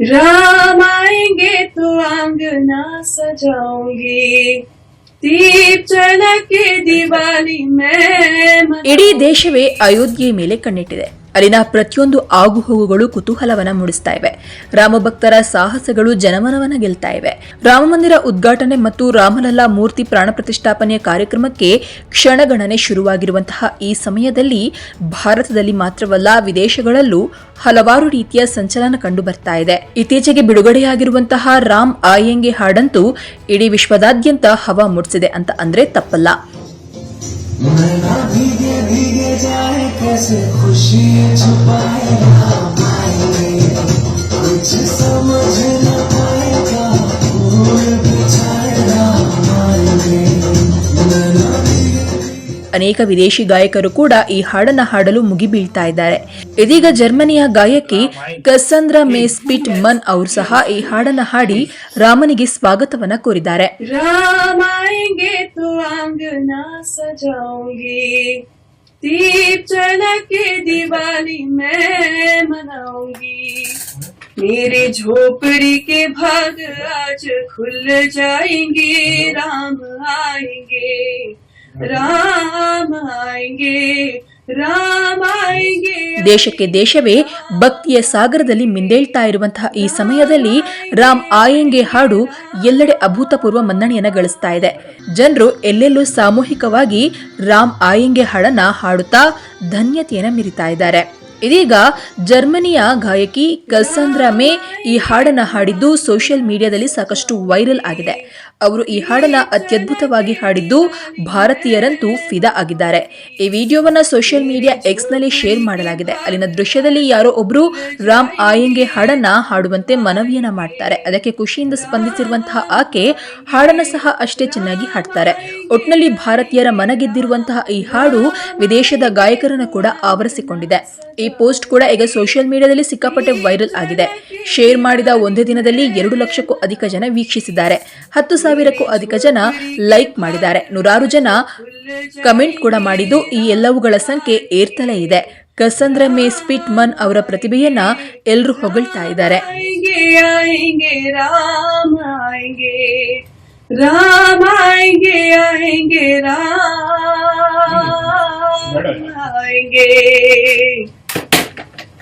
राम आएंगे तो आंगना सजाऊंगी दीप जला के दिवाली मैं मना- ಇಡೀ ದೇಶವೇ ಅಯೋಧ್ಯೆ ಮೇಲೆ ಕಣ್ಣಿಟ್ಟಿದೆ ಅಲ್ಲಿನ ಪ್ರತಿಯೊಂದು ಆಗುಹೋಗುಗಳು ಕುತೂಹಲವನ್ನ ಮೂಡಿಸ್ತಾ ಇವೆ. ರಾಮಭಕ್ತರ ಸಾಹಸಗಳು ಜನಮನವನ್ನ ಗೆಲ್ತಾ ಇವೆ. ರಾಮಮಂದಿರ ಉದ್ಘಾಟನೆ ಮತ್ತು ರಾಮಲಲ್ಲಾ ಮೂರ್ತಿ ಪ್ರಾಣ ಪ್ರತಿಷ್ಠಾಪನೆಯ ಕಾರ್ಯಕ್ರಮಕ್ಕೆ ಕ್ಷಣಗಣನೆ ಶುರುವಾಗಿರುವಂತಹ ಈ ಸಮಯದಲ್ಲಿ ಭಾರತದಲ್ಲಿ ಮಾತ್ರವಲ್ಲ, ವಿದೇಶಗಳಲ್ಲೂ ಹಲವಾರು ರೀತಿಯ ಸಂಚಲನ ಕಂಡು ಬರ್ತಾ ಇದೆ. ಇತ್ತೀಚೆಗೆ ಬಿಡುಗಡೆಯಾಗಿರುವಂತಹ ರಾಮ್ ಆಯಂಗೆ ಹಾಡಂತೂ ಇಡೀ ವಿಶ್ವದಾದ್ಯಂತ ಹವಾ ಮೂಡಿಸಿದೆ ಅಂತ ಅಂದ್ರೆ ತಪ್ಪಲ್ಲ. नैना भीगे भीगे जाए कैसे खुशी छुपाए राम आएंगे कुछ समझ न आएगा फूल बिछाए राम आएंगे नैना ಅನೇಕ ವಿದೇಶಿ ಗಾಯಕರು ಕೂಡ ಈ ಹಾಡನ್ನ ಹಾಡಲು ಮುಗಿಬೀಳ್ತಾ ಇದ್ದಾರೆ ಇದೀಗ ಜರ್ಮನಿಯ ಗಾಯಕಿ ಕಸಂದ್ರ ಮೇಸ್ಪಿಟ್ ಮನ್ ಅವರು ಸಹ ಈ ಹಾಡನ್ನ ಹಾಡಿ ರಾಮನಿಗೆ ಸ್ವಾಗತವನ್ನ ಕೋರಿದ್ದಾರೆ तो सजाऊँगी दीप जला के दिवाली मैं मनाऊँगी। मेरे झोपड़ी के भाग आज खुल जाएँगे, राम आएँगे राम आएँगे राम आएँगे। ದೇಶಕ್ಕೆ ದೇಶವೇ, ಭಕ್ತಿಯ ಸಾಗರದಲ್ಲಿ ಮಿಂದೇಳ್ತಾ ಇರುವಂತಹ ಈ ಸಮಯದಲ್ಲಿ ರಾಮ್ ಆಯಂಗೆ ಹಾಡು ಎಲ್ಲೆಡೆ ಅಭೂತಪೂರ್ವ ಮನ್ನಣೆಯನ್ನು ಗಳಿಸ್ತಾ ಇದೆ. ಜನರು ಎಲ್ಲೆಲ್ಲೂ ಸಾಮೂಹಿಕವಾಗಿ ರಾಮ್ ಆಯಂಗೆ ಹಾಡನ್ನ ಹಾಡುತ್ತಾ ಧನ್ಯತೆಯನ್ನು ಮೀರಿತಾ ಇದ್ದಾರೆ. ಇದೀಗ ಜರ್ಮನಿಯ ಗಾಯಕಿ ಕಸಂದ್ರ ಮೇ ಈ ಹಾಡನ್ನ ಹಾಡಿದ್ದು ಸೋಷಿಯಲ್ ಮೀಡಿಯಾದಲ್ಲಿ ಸಾಕಷ್ಟು ವೈರಲ್ ಆಗಿದೆ. ಅವರು ಈ ಹಾಡನ್ನ ಅತ್ಯದ್ಭುತವಾಗಿ ಹಾಡಿದ್ದು ಭಾರತೀಯರಂತೂ ಫಿದಾ ಆಗಿದ್ದಾರೆ. ಈ ವಿಡಿಯೋವನ್ನ ಸೋಷಿಯಲ್ ಮೀಡಿಯಾ ಎಕ್ಸ್ನಲ್ಲಿ ಶೇರ್ ಮಾಡಲಾಗಿದೆ. ಅಲ್ಲಿನ ದೃಶ್ಯದಲ್ಲಿ ಯಾರೋ ಒಬ್ರು ರಾಮ್ ಆಯಂಗೆ ಹಾಡನ್ನ ಹಾಡುವಂತೆ ಮನವಿಯನ್ನ ಮಾಡ್ತಾರೆ. ಅದಕ್ಕೆ ಖುಷಿಯಿಂದ ಸ್ಪಂದಿಸಿರುವಂತಹ ಆಕೆ ಹಾಡನ್ನ ಸಹ ಅಷ್ಟೇ ಚೆನ್ನಾಗಿ ಹಾಡ್ತಾರೆ. ಒಟ್ನಲ್ಲಿ ಭಾರತೀಯರ ಮನಗೆದ್ದಿರುವಂತಹ ಈ ಹಾಡು ವಿದೇಶದ ಗಾಯಕರನ್ನು ಕೂಡ ಆವರಿಸಿಕೊಂಡಿದೆ. ಈ ಪೋಸ್ಟ್ ಕೂಡ ಈಗ ಸೋಷಿಯಲ್ ಮೀಡಿಯಾದಲ್ಲಿ ಸಿಕ್ಕಾಪಟ್ಟೆ ವೈರಲ್ ಆಗಿದೆ. ಶೇರ್ ಮಾಡಿದ ಒಂದೇ ದಿನದಲ್ಲಿ ಎರಡು ಲಕ್ಷಕ್ಕೂ ಅಧಿಕ ಜನ ವೀಕ್ಷಿಸಿದ್ದಾರೆ. ಹತ್ತು ಸಾವಿರಕ್ಕೂ ಅಧಿಕ ಜನ ಲೈಕ್ ಮಾಡಿದ್ದಾರೆ. ನೂರಾರು ಜನ ಕಮೆಂಟ್ ಕೂಡ ಮಾಡಿದ್ದು ಈ ಎಲ್ಲವುಗಳ ಸಂಖ್ಯೆ ಏರ್ತಲೇ ಇದೆ. ಕಸಂದ್ರ ಮೇ ಸ್ಪಿಟ್ ಮನ್ ಅವರ ಪ್ರತಿಭೆಯನ್ನ ಎಲ್ಲರೂ ಹೊಗಳ್ತಾ ಇದ್ದಾರೆ.